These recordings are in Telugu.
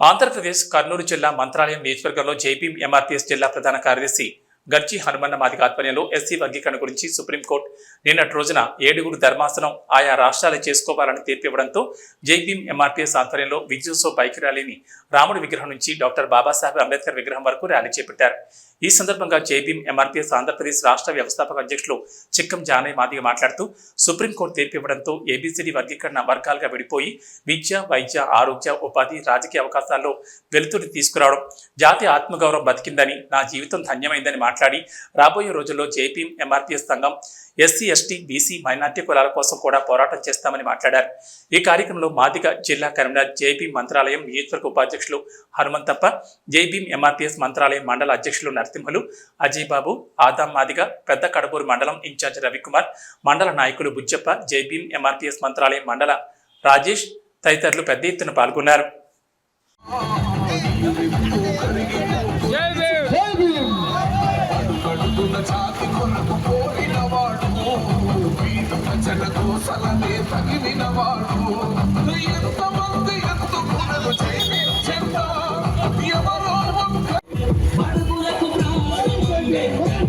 ఆంధ్రప్రదేశ్ కర్నూలు జిల్లా మంత్రాలయం నియోజకవర్గంలో జేపీ ఎంఆర్పీఎస్ జిల్లా ప్రధాన కార్యదర్శి గర్జి హనుమన్న మాదిక ఆధ్వర్యంలో ఎస్సీ వర్గీకరణ గురించి సుప్రీంకోర్టు నిన్నటి రోజున ఏడుగురు ధర్మాసనం ఆయా రాష్ట్రాలు చేసుకోవాలని తీర్పు ఇవ్వడంతో జైభీం ఎంఆర్పీఎస్ ఆధ్వర్యంలో విజయోత్సవ బైక్ ర్యాలీని రాముడి విగ్రహం నుంచి డాక్టర్ బాబాసాహెబ్ అంబేద్కర్ విగ్రహం వరకు ర్యాలీ చేపట్టారు. ఈ సందర్భంగా జైభీం ఎంఆర్పీఎస్ ఆంధ్రప్రదేశ్ రాష్ట్ర వ్యవస్థాపక అధ్యక్షులు చిక్కం జానయ్య మాదిగ మాట్లాడుతూ సుప్రీంకోర్టు తీర్పు ఇవ్వడంతో ఏబీసీడీ వర్గీకరణ వర్గాలుగా విడిపోయి విద్య వైద్య ఆరోగ్య ఉపాధి రాజకీయ అవకాశాల్లో వెలుతురు తీసుకురావడం జాతి ఆత్మగౌరవం బతికిందని నా జీవితం ధన్యమైందని మాట్లాడి రాబోయే రోజుల్లో జేపీఎం ఎంఆర్పీఎస్ సంఘం ఎస్సీ ఎస్టీ బీసీ మైనార్టీ కులాల కోసం కూడా పోరాటం చేస్తామని మాట్లాడారు. ఈ కార్యక్రమంలో మాదిగ జిల్లా కరీంనగర్ జేపీ మంత్రాలయం నియోజకవర్గ ఉపాధ్యక్షులు హనుమంతప్ప జేబీఎం ఎంఆర్పీఎస్ మంత్రాలయం మండల అధ్యక్షులు నరసింహులు అజయ్ బాబు ఆదాం మాదిగ పెద్ద కడపూరు మండలం ఇన్ఛార్జ్ రవికుమార్ మండల నాయకులు బుజ్జప్ప జైభీం ఎంఆర్పీఎస్ మంత్రాలయం మండల రాజేష్ తదితరులు పెద్ద ఎత్తున పాల్గొన్నారు. కడుపున చాతి కొరకు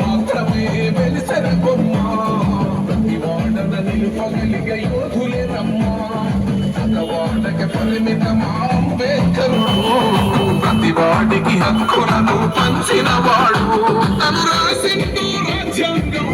మాత్రమే వెలిసెర బొమ్మ. ప్రతి వాడన నిలుపగలిగే యోధులే రమ్మ. పరిమితమా అంబేద్కరు? వాడికి హక్కులను పంచిన వాడు తను రాజ్యాంగం.